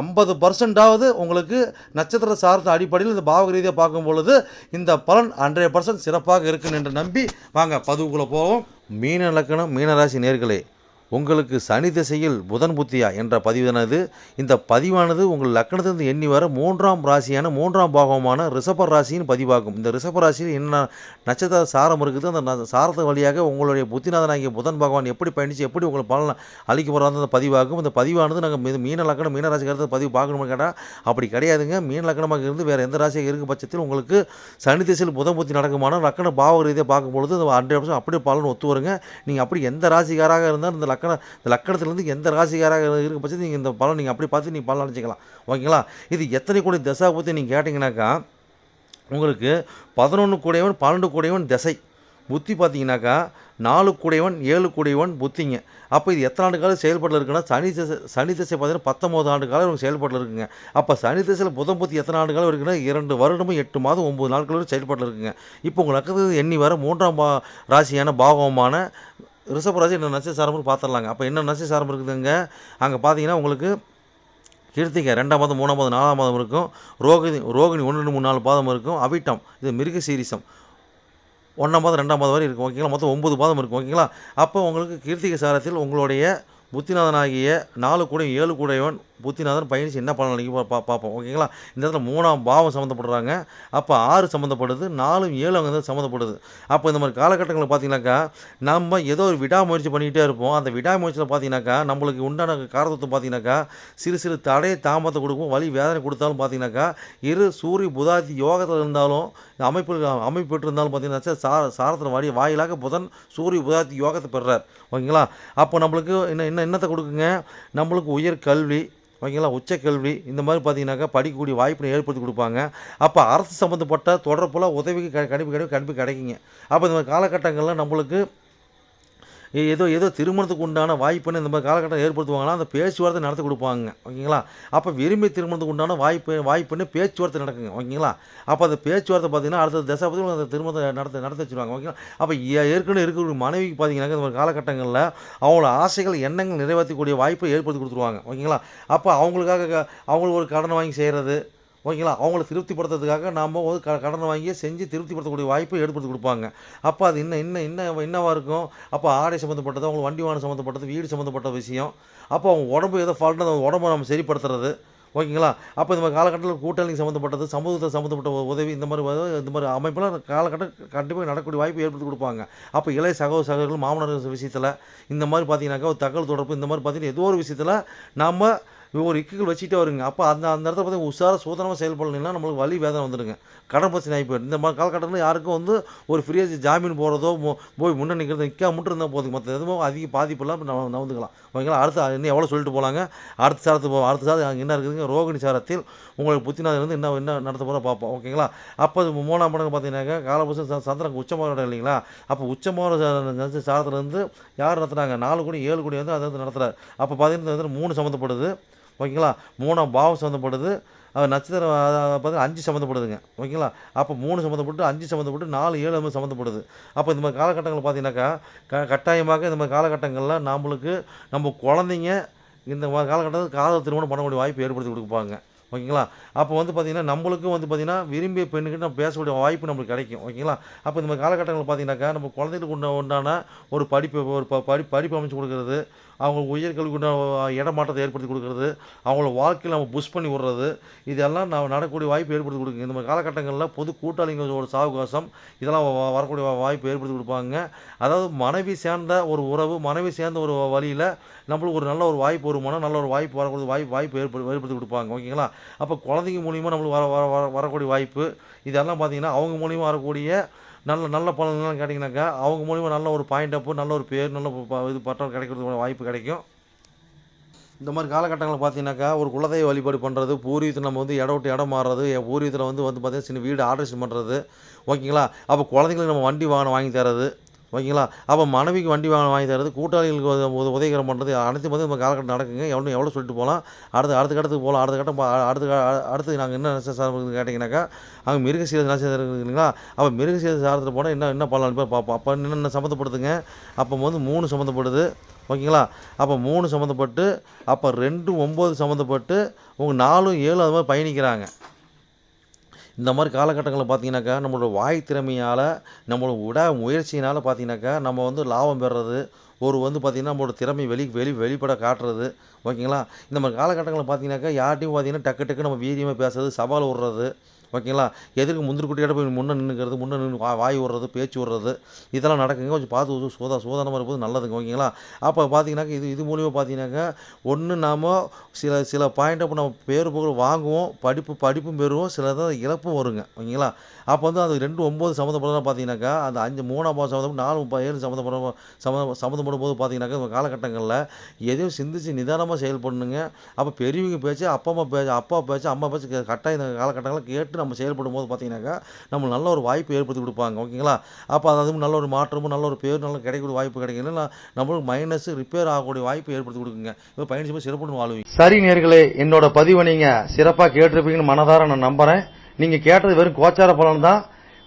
ஐம்பது பர்சன்டாவது உங்களுக்கு நட்சத்திர சார்ந்த அடிப்படையில் இந்த பாவக ரீதியாக பார்க்கும் பொழுது இந்த பலன் ஹண்ட்ரட் பர்சன்ட் சிறப்பாக இருக்குன்னு என்று நம்பி வாங்க பதிவுக்குள்ளே போவோம். மீன இலக்கணம் மீனராசி நேர்களே உங்களுக்கு சனி திசையில் புதன் புத்தியா என்ற பதிவானது இந்த பதிவானது உங்கள் லக்கணத்திலிருந்து எண்ணி வர மூன்றாம் ராசியான மூன்றாம் பாகமான ரிஷப ராசியின் பதிவாகும். இந்த ரிஷப ராசியில் என்ன நட்சத்திர சாரம் இருக்குது அந்த சாரத்து வழியாக உங்களுடைய புத்திநாதனாகிய புதன் பகவான் எப்படி பயணித்து எப்படி உங்களுக்கு பலன் அளிக்க போகிறாங்க அந்த பதிவாகும். இந்த பதிவானது நாங்கள் மீன லக்கணம் மீன ராசிக்காரத்தை பதிவு பார்க்கணும்னு கேட்டால் அப்படி கிடையாதுங்க. மீன லக்கணமாக இருந்து வேறு எந்த ராசியாக இருக்கும் பட்சத்தில் உங்களுக்கு சனி திசையில் புதன் புத்தி நடக்குமான லக்கண பாவ ரீதியாக பார்க்கும்பொழுது ஹண்ட்ரட் பர்சன்ட் அப்படியே பலன் ஒத்து வருங்க. நீங்கள் அப்படி எந்த ராசிக்காராக இருந்தால் இந்த லக்கணம் இந்த லக்கணத்துலேருந்து எந்த ராசிக்காராக இருக்க பட்சத்தில் நீங்கள் இந்த பலன் நீங்கள் அப்படி பார்த்து நீங்கள் பலன் அடைச்சிக்கலாம் ஓகேங்களா? இது எத்தனை கோடி திசை பற்றி நீங்கள் கேட்டிங்கனாக்கா உங்களுக்கு பதினொன்று கூடையவன் பன்னெண்டு கூடையவன் திசை. புத்தி பார்த்தீங்கன்னாக்கா நாலு கூடையவன் ஏழு கூடையவன் புத்திங்க. அப்போ இது எத்தனை ஆண்டு காலம் செயல்பாட்டில் இருக்குன்னா சனி திசை சனி திசை பார்த்தீங்கன்னா பத்தொம்போது ஆண்டு காலம் இவங்க செயல்பாட்டில் இருக்குங்க. அப்போ சனி திசையில் புதன் புத்தி எத்தனை ஆண்டு காலம் இருக்குன்னா இரண்டு வருடமும் எட்டு மாதம் ஒம்பது நாட்கள் செயல்பாட்டில் இருக்குங்க. இப்போ உங்கள் நக்கத்துக்கு எண்ணி வர மூன்றாம் பா ராசியான பாகமான ரிஷபராசி ராசி என்ன நட்சத்திரம்னு பார்த்துடலாங்க அப்போ என்ன நட்சத்திரம் இருக்குதுங்க? அங்கே பார்த்தீங்கன்னா உங்களுக்கு கிருத்திகை ரெண்டாம் மாதம் மூணாம் மாதம் நாலாம் மாதம் இருக்கும். ரோகிணி ரோகிணி ஒன்று ரெண்டு மூணு நாலு பாதம் இருக்கும். அவிட்டம் இது மிருக சீரிசம். ஒன்றாம் மாதம் ரெண்டாம் மாதம் வரை இருக்கும். ஓகேங்களா? மொத்தம் ஒம்பது பாதம் இருக்கும். ஓகேங்களா? அப்போ உங்களுக்கு கீர்த்திகை சாரத்தில் உங்களுடைய புத்திநாதனாகிய நாலு கூடையும் ஏழு கூடையவன் புத்திநாதன் பயணிச்சு என்ன பலன் அளிக்க பா பார்ப்போம். ஓகேங்களா இந்த இடத்துல மூணாம் பாவம் சம்மந்தப்படுறாங்க அப்போ ஆறு சம்மந்தப்படுது நாலும் ஏழு அங்கே தான் சம்மந்தப்படுது அப்போ இந்த மாதிரி காலகட்டங்களில் பார்த்தீங்கன்னாக்கா நம்ம ஏதோ ஒரு விடாமுயற்சி பண்ணிக்கிட்டே இருப்போம். அந்த விடாமுயற்சியில் பார்த்தீங்கன்னாக்கா நம்மளுக்கு உண்டான காரதத்துவம் பார்த்தீங்கன்னாக்கா சிறு சிறு தடை தாமதத்தை கொடுக்கும் வழி வேதனை கொடுத்தாலும் பார்த்தீங்கன்னாக்கா இரு சூரிய புதாதி யோகத்தில் இருந்தாலும் இந்த அமைப்பு அமைப்பு பெற்று இருந்தாலும் பார்த்தீங்கன்னா சார சாரத்தில் வாடி வாயிலாக புதன் சூரிய புதாதி யோகத்தை பெறுறார். ஓகேங்களா அப்போ நம்மளுக்கு என்ன என்ன என்னத்தை கொடுக்குங்க? நம்மளுக்கு உயர் கல்வி ஓகேங்களா? உச்ச இந்த மாதிரி பார்த்தீங்கன்னாக்கா படிக்கக்கூடிய வாய்ப்பினை ஏற்படுத்தி கொடுப்பாங்க. அப்போ அரசு சம்மந்தப்பட்ட தொடர்புல உதவிக்கு க கண்டிப்பாக கண்டிப்பாக கிடைக்குங்க. அப்போ இந்த மாதிரி காலகட்டங்களில் நம்மளுக்கு ஏதோ ஏதோ திருமணத்துக்கு உண்டான வாய்ப்புன்னு இந்த மாதிரி காலகட்டம் ஏற்படுத்துவாங்கன்னா அந்த பேச்சுவார்த்தை நடத்தி கொடுப்பாங்க. ஓகேங்களா? அப்போ விரும்பி திருமணத்துக்கு உண்டான வாய்ப்பு வாய்ப்புன்னு பேச்சுவார்த்தை நடக்குங்க. ஓகேங்களா? அப்போ அந்த பேச்சுவார்த்தை பார்த்தீங்கன்னா அடுத்த தசாபதி அந்த திருமணத்தை நடத்த நடத்த வச்சுருவாங்க. ஓகேங்களா? அப்போ ஏற்கனவே இருக்கக்கூடிய மனைவிக்கு பார்த்தீங்கன்னா இந்த மாதிரி காலகட்டங்களில் அவங்களோட ஆசைகள் எண்ணங்கள் நிறைவேற்றக்கூடிய வாய்ப்பை ஏற்படுத்தி கொடுத்துருவாங்க. ஓகேங்களா? அப்போ அவங்களுக்காக அவங்களுக்கு ஒரு கடனை வாங்கி செய்கிறது ஓகேங்களா? அவங்கள திருப்திப்படுத்துறதுக்காக நாம் ஒரு க கடனை வாங்கி செஞ்சு திருப்திப்படுத்தக்கூடிய வாய்ப்பை ஏற்படுத்தி கொடுப்பாங்க. அப்போ அது இன்னும் இன்னும் இன்னும் என்னவாக இருக்கும்? அப்போ ஆடை சம்மந்தப்பட்டது அவங்களுக்கு வண்டி வாகனம் சம்மந்தப்பட்டது வீடு சம்மந்தப்பட்ட விஷயம். அப்போ அவங்க உடம்பு ஏதோ ஃபால்ட்டு அந்த உடம்பை நம்ம சரிப்படுத்துறது. ஓகேங்களா? அப்போ இந்த மாதிரி காலகட்டத்தில் கூட்டணி சம்மந்தப்பட்டது சமூகத்தில் சம்மந்தப்பட்ட உதவி இந்த மாதிரி இந்த மாதிரி அமைப்பெல்லாம் காலகட்டம் கண்டிப்பாக நடக்கக்கூடிய வாய்ப்பு ஏற்படுத்தி கொடுப்பாங்க. அப்போ இளைய சகோதர சகோதரர்கள் மாமனார் விஷயத்தில் இந்த மாதிரி பார்த்தீங்கன்னாக்கா ஒரு தகவல் தொடர்பு இந்த மாதிரி பார்த்தீங்கன்னா ஏதோ ஒரு விஷயத்தில் நம்ம ஒரு இக்குகள் வச்சுட்டே வருங்க. அப்போ அந்த அந்த இடத்துல பார்த்தீங்கன்னா உஷார சூதனமாக செயல்படலைன்னா நம்மளுக்கு வலி வேதனை வந்துடுங்க. கடன் பிரச்சனை ஆகி போயிடும். இந்த மாதிரி காலகட்டத்தில் யாருக்கும் வந்து ஒரு ஃப்ரீயாக ஜாமீன் போகிறதோ போய் முன்னே நிற்கிறது நிற்காம மட்டும் இருந்தால் போதுங்க. மற்ற எதுவும் அதிக பாதிப்பெல்லாம் நம்ம நவந்துக்கலாம். ஓகேங்களா? அடுத்து இன்னும் எவ்வளோ சொல்லிட்டு போகலாங்க அடுத்த சாரத்து போ அடுத்த சாரம் அங்கே என்ன இருக்குதுங்க? ரோகிணி சாரத்தில் உங்களுக்கு புத்திநாதன் வந்து என்ன என்ன நடத்த போகிற பார்ப்போம். ஓகேங்களா? அப்போ அது மூணாம் மடங்கு பார்த்தீங்கன்னாக்கா காலபுஷன் ச- சந்திரன் உச்சமாக இடம் இல்லைங்களா? அப்போ உச்சமான சாரத்தில் இருந்து யார் நடத்துனாங்க? நாலு கோடி ஏழு கோடி வந்து அதை வந்து நடத்துகிறார் அப்போ பார்த்தீங்கன்னா மூணு சம்மந்தப்படுது. ஓகேங்களா? மூணாம் பாவம் சம்மந்தப்படுது அது நட்சத்திரம் பார்த்தீங்கன்னா அஞ்சு சம்மந்தப்படுதுங்க ஓகேங்களா? அப்போ மூணு சம்மந்தப்பட்டு அஞ்சு சம்மந்தப்பட்டு நாலு ஏழு வந்து சம்மந்தப்படுது அப்போ இந்த மாதிரி காலகட்டங்கள் பார்த்தீங்கன்னாக்கா க கட்டாயமாக இந்த மாதிரி காலகட்டங்களில் நம்மளுக்கு நம்ம குழந்தைங்க இந்த மாதிரி காலகட்டத்தில் காதல் திருமணம் பண்ணக்கூடிய வாய்ப்பு ஏற்படுத்தி கொடுப்பாங்க. ஓகேங்களா? அப்போ வந்து பார்த்திங்கன்னா நம்மளுக்கும் வந்து பார்த்திங்கன்னா விரும்பிய பெண்ணுக்கிட்ட நம்ம பேசக்கூடிய வாய்ப்பு நம்மளுக்கு கிடைக்கும். ஓகேங்களா? அப்போ இந்த மாதிரி காலகட்டங்களில் பார்த்தீங்கன்னாக்கா நம்ம குழந்தைகளுக்கு உண்டான ஒரு படிப்பு ஒரு ப படி படிப்பு அமைச்சு கொடுக்கறது அவங்க உயர்கல்விக்கு இடமாற்றத்தை ஏற்படுத்தி கொடுக்கறது அவங்கள வாழ்க்கையில் நம்ம புஷ் பண்ணி விடுறது இதெல்லாம் நான் நடக்கக்கூடிய வாய்ப்பு ஏற்படுத்தி கொடுக்குங்க இந்த மாதிரி காலகட்டங்களில் பொது கூட்டாளிங்களோட சாவகாசம் இதெல்லாம் வ- வரக்கூடிய வாய்ப்பு ஏற்படுத்தி கொடுப்பாங்க. அதாவது மனைவி சேர்ந்த ஒரு உறவு மனைவி சேர்ந்த ஒரு வழியில் நம்மளுக்கு ஒரு நல்ல ஒரு வாய்ப்பு ஒரு மனம் நல்ல ஒரு வாய்ப்பு வரக்கூடிய வாய்ப்பு வாய்ப்பு ஏற்படு ஏற்படுத்தி கொடுப்பாங்க. ஓகேங்களா? அப்போ குழந்தைங்க மூலியமாக நம்மளுக்கு வர வர வர- வரக்கூடிய வாய்ப்பு இதெல்லாம் பார்த்தீங்கன்னா அவங்க மூலியமாக வரக்கூடிய நல்ல நல்ல பலன்கள்லாம் கிடைக்கினாக்கா அவங்க மூலிமா நல்ல ஒரு பாயிண்ட் அப்பு நல்ல ஒரு பேர் நல்ல இது பட்டம் கிடைக்கிறதுக்கு வாய்ப்பு கிடைக்கும். இந்த மாதிரி காலகட்டங்களில் பார்த்தீங்கன்னாக்கா ஒரு குலதெய்வ வழிபாடு பண்ணுறது பூர்வீகத்தில் நம்ம வந்து இடம் விட்டு இடம் மாறுறது என் பூர்வீகத்தில் வந்து வந்து பார்த்தீங்கன்னா சின்ன வீடு ஆல்ட்ரேஷன் பண்ணுறது ஓகேங்களா? அப்போ குழந்தைங்களுக்கு நம்ம வண்டி வாகனம் வாங்கி தரது ஓகேங்களா? அப்போ மனைவிக்கு வண்டி வாங்க வாங்கி தரது கூட்டாளிகளுக்கு உதவிகரம் பண்ணுறது அனைத்து வந்து நம்ம காலகட்டம் நடக்குங்க. எவ்வளோ எவ்வளோ சொல்லிட்டு போகலாம். அடுத்து அடுத்த கட்டத்துக்கு போகலாம். அடுத்த கட்டம் அடுத்த அடுத்து அடுத்து நாங்கள் என்ன நட்சத்திர கேட்டிங்கனாக்கா அங்கே மிருகசீல நட்சத்திரம் இருக்குங்களா அப்போ மிருகசீல சாரத்தில் போனால் என்ன என்ன பண்ணலாம் போய் பார்ப்போம் அப்போ என்னென்ன சம்மந்தப்படுதுங்க? அப்போ வந்து மூணு சம்மந்தப்படுது. ஓகேங்களா? அப்போ மூணு சம்மந்தப்பட்டு அப்போ ரெண்டு ஒம்பது சம்மந்தப்பட்டு உங்கள் நாலும் ஏழு அது மாதிரி பயணிக்கிறாங்க. இந்த மாதிரி காலகட்டங்களில் பார்த்தீங்கன்னாக்கா நம்மளோட வாய் திறமையால் நம்மளோட உடா முயற்சியினால் பார்த்தீங்கன்னாக்கா நம்ம வந்து லாபம் பெறுறது ஒரு வந்து பார்த்திங்கன்னா நம்மளோட திறமை வெளி வெளி வெளிப்பட காட்டுறது ஓகேங்களா? இந்த மாதிரி காலகட்டங்களில் பார்த்தீங்கன்னாக்கா யார்ட்டையும் பார்த்தீங்கன்னா டக்கு டக்கு நம்ம வீரியமாக பேசுறது சவால் விடுறது ஓகேங்களா? எதுக்கு முந்திரி போய் முன்னே நின்றுக்கிறது முன்னே நின்று வா வாய் விடுறது பேச்சு விடுறது இதெல்லாம் நடக்குங்க. கொஞ்சம் பார்த்து சூ- சூதா சூதானமாக இருப்பது நல்லதுங்க ஓகேங்களா? அப்போ பார்த்தீங்கன்னாக்கா இது இது மூலியமாக பார்த்தீங்கன்னாக்கா ஒன்று நாம் சில சில பாயிண்ட் அப்போ நம்ம பேர் புகழ் வாங்குவோம் படிப்பு படிப்பும் பெறுவோம் சில தான் இழப்பும் வருங்க ஓகேங்களா? அப்போ வந்து அது ரெண்டு ஒம்பது சம்மந்தப்பட்டதான் பார்த்தீங்கன்னாக்கா அந்த அஞ்சு மூணாம் பாவம் சம்மந்தப்பட்டு நாலு முப்பது ஏழு சம்மந்தப்பட சம்மந்த சம்மந்தப்படும் போது பார்த்தீங்கன்னாக்கா இந்த காலகட்டங்களில் எதையும் சிந்திச்சு நிதானமாக செயல்படணுங்க. அப்போ பெரியவங்க பேச்சு அப்பா அம்மா பேச்சு அப்பா பேச்சு அம்மா பேச்சு கட்டாயம் இந்த காலகட்டங்களில் கேட்டு நம்ம செயல்படும் போது பார்த்தீங்கன்னாக்கா நம்ம நல்ல ஒரு வாய்ப்பு ஏற்படுத்தி கொடுப்பாங்க ஓகேங்களா? அப்போ அதாவது நல்ல ஒரு மாற்றமும் நல்ல ஒரு பேர் நல்ல கிடைக்கக்கூடிய வாய்ப்பு கிடைக்கணும் நம்மளுக்கு மைனஸ் ரிப்பேர் ஆகக்கூடிய வாய்ப்பு ஏற்படுத்தி கொடுக்குங்க. இப்போ பயணிச்சு போய் சிறப்புன்னு வாழ்வீங்க. சரி நேர்களே என்னோட பதிவை நீங்கள் சிறப்பாக கேட்டிருப்பீங்கன்னு மனதார நான் நம்புகிறேன் நீங்கள் கேட்டது வெறும் கோச்சார பலன் தான்.